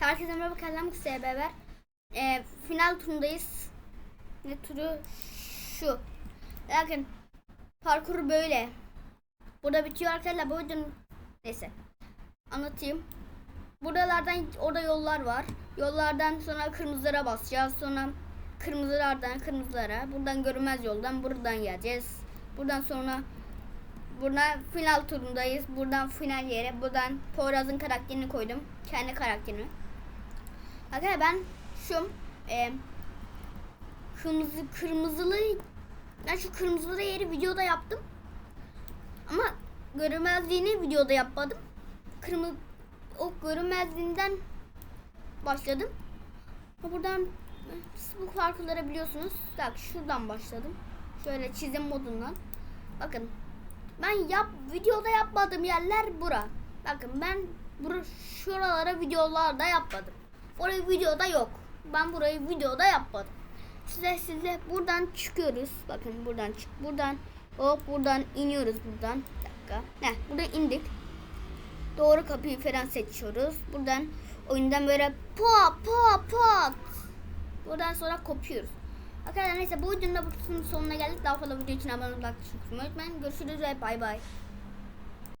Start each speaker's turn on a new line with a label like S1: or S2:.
S1: Herkese merhaba Kazanmak isteyen beraber. Ee, final turundayız. Ne turu? Şu. Bakın parkur böyle. Burada bitiyor arkadaşlar. Bu videonun neyse. Anlatayım. Buralardan orada yollar var. Yollardan sonra kırmızılara basacağız. Sonra kırmızılardan kırmızılara. Buradan görünmez yoldan buradan geleceğiz. Buradan sonra Buradan final turundayız. Buradan final yere. Buradan Poyraz'ın karakterini koydum. Kendi karakterimi. Arkadaşlar ben şu e, kırmızı kırmızılı ben şu kırmızılı yeri videoda yaptım. Ama görünmezliğini videoda yapmadım. Kırmızı o görünmezliğinden başladım. Buradan siz bu farkları biliyorsunuz. Bak şuradan başladım. Şöyle çizim modundan. Bakın ben yap videoda yapmadığım yerler bura. Bakın ben bura, şuralara videolarda yapmadım. Orayı videoda yok. Ben burayı videoda yapmadım. Size size buradan çıkıyoruz. Bakın buradan çık. Buradan hop buradan iniyoruz buradan. Bir dakika. Ne? Burada indik. Doğru kapıyı falan seçiyoruz. Buradan oyundan böyle pat pat pat. Buradan sonra kopuyoruz. Arkadaşlar neyse bu videonun da sonuna geldik. Daha fazla video için abone olmayı unutmayın. Görüşürüz ve bay bay.